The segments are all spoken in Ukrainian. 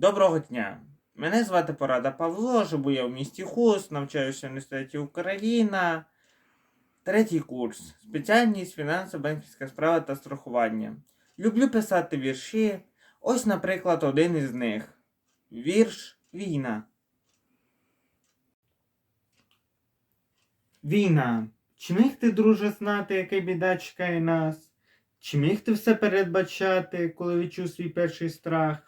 Доброго дня! Мене звати Порада Павло, живу я в місті Хуст, навчаюся в університеті Україна. Третій курс. Спеціальність фінанси, банківська справа та страхування. Люблю писати вірші. Ось, наприклад, один із них. Вірш Війна. Війна. Чи міг ти, друже, знати, яка біда чекає нас? Чи міг ти все передбачати, коли відчув свій перший страх?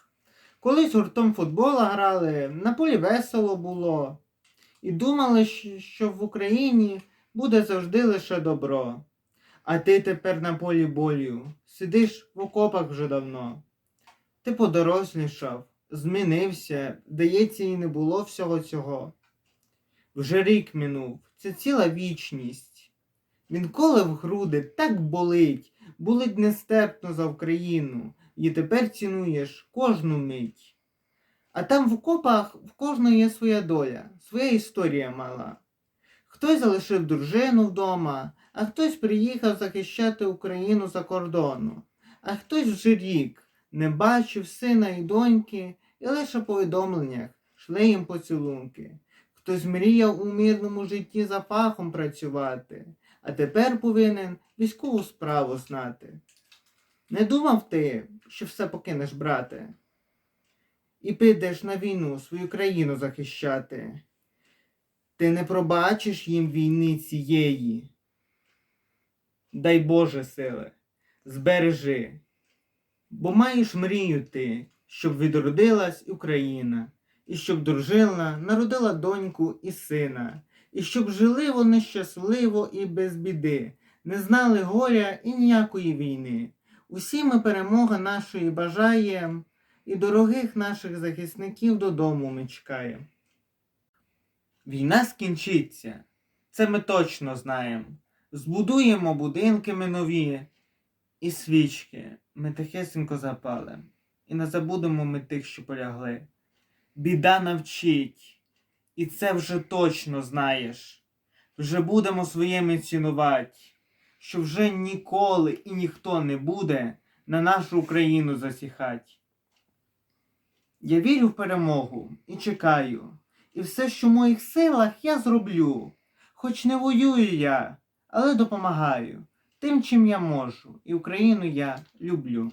Колись гуртом футбола грали, на полі весело було. І думали, що в Україні буде завжди лише добро. А ти тепер на полі болю, сидиш в окопах вже давно. Ти подорослішав, змінився, здається, і не було всього цього. Вже рік минув, це ціла вічність. Він коле в груди, так болить, болить нестерпно за Україну, і тепер цінуєш кожну мить. А там в окопах в кожного є своя доля, своя історія мала. Хтось залишив дружину вдома, а хтось приїхав захищати Україну за кордону, а хтось вже рік не бачив сина і доньки, і лише по повідомленнях шли їм поцілунки. Хтось мріяв у мирному житті за фахом працювати, а тепер повинен військову справу знати. Не думав ти, що все покинеш, брате, і підеш на війну свою країну захищати. Ти не пробачиш їм війни цієї. Дай Боже сили, збережи, бо маєш мрію ти, щоб відродилась Україна, і щоб дружина народила доньку і сина, і щоб жили вони щасливо і без біди, не знали горя і ніякої війни. Усі ми перемоги нашої бажаєм, і дорогих наших захисників додому ми чекаємо. Війна скінчиться, це ми точно знаємо. Збудуємо будинки ми нові, і свічки ми тихесенько запалим, і не забудемо ми тих, що полягли. Біда навчить, і це вже точно знаєш. Вже будемо своїми цінувати, що вже ніколи і ніхто не буде на нашу Україну засіхать. Я вірю в перемогу і чекаю, і все, що в моїх силах, я зроблю. Хоч не воюю я, але допомагаю тим, чим я можу, і Україну я люблю.